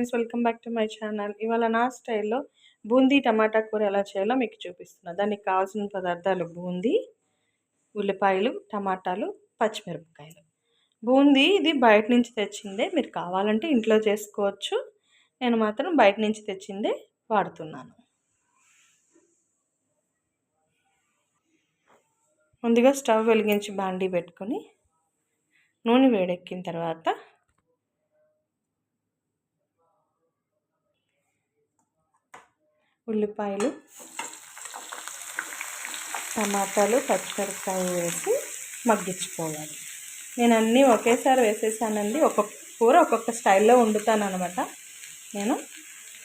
Friends welcome back to my channel. ఇవాళ నా స్టైల్లో బూందీ టమాటా కూర ఎలా చేయాలో మీకు చూపిస్తున్నా. దానికి కావాల్సిన పదార్థాలు బూందీ ఉల్లిపాయలు టమాటాలు పచ్చిమిరపకాయలు. బూందీ ఇది బయట నుంచి తెచ్చిందే మీరు కావాలంటే ఇంట్లో చేసుకోవచ్చు. నేను మాత్రం బయట నుంచి తెచ్చిందే వాడుతున్నాను. ముందుగా స్టవ్ వెలిగించి బాండీ పెట్టుకొని నూనె వేడెక్కిన తర్వాత ఉల్లిపాయలు టమాటాలు పచ్చిమిరపకాయ వేసి మగ్గించుకోవాలి. నేను అన్నీ ఒకేసారి వేసేసానండి. ఒక్కొక్క కూర ఒక్కొక్క స్టైల్లో వండుతాను అనమాట నేను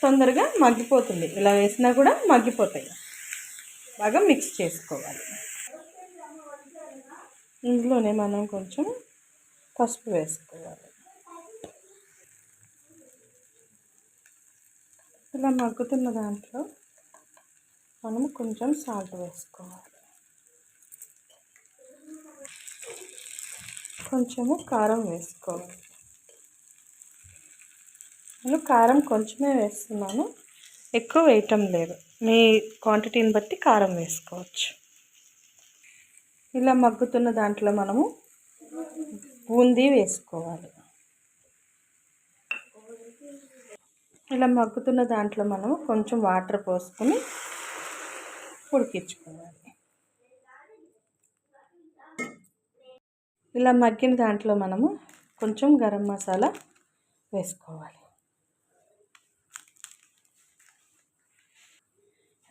తొందరగా మగ్గిపోతుంది. ఇలా వేసినా కూడా మగ్గిపోతాయి. బాగా మిక్స్ చేసుకోవాలి. ఇందులోనే మనం కొంచెం పసుపు వేసుకోవాలి. ఇలా మగ్గుతున్న దాంట్లో మనం కొంచెం సాల్ట్ వేసుకోవాలి. కొంచెము కారం వేసుకోవాలి. నేను కారం కొంచెమే వేస్తున్నాను. ఎక్కువ వేయటం లేదు. మీ క్వాంటిటీని బట్టి కారం వేసుకోవచ్చు. ఇలా మగ్గుతున్న దాంట్లో మనము బూందీ వేసుకోవాలి. ఇలా మగ్గుతున్న దాంట్లో మనం కొంచెం వాటర్ పోసుకొని ఉడికించుకోవాలి. ఇలా మగ్గిన దాంట్లో మనము కొంచెం గరం మసాలా వేసుకోవాలి.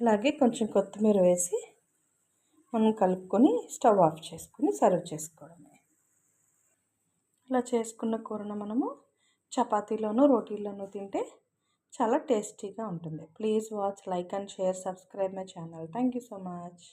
అలాగే కొంచెం కొత్తిమీర వేసి మనం కలుపుకొని స్టవ్ ఆఫ్ చేసుకొని సర్వ్ చేసుకోవడమే. ఇలా చేసుకున్న కూరను మనము చపాతీలోనూ రోటీల్లోనూ తింటే చాలా టేస్టీగా ఉంటుంది. Please watch like and share subscribe my channel. Thank you so much.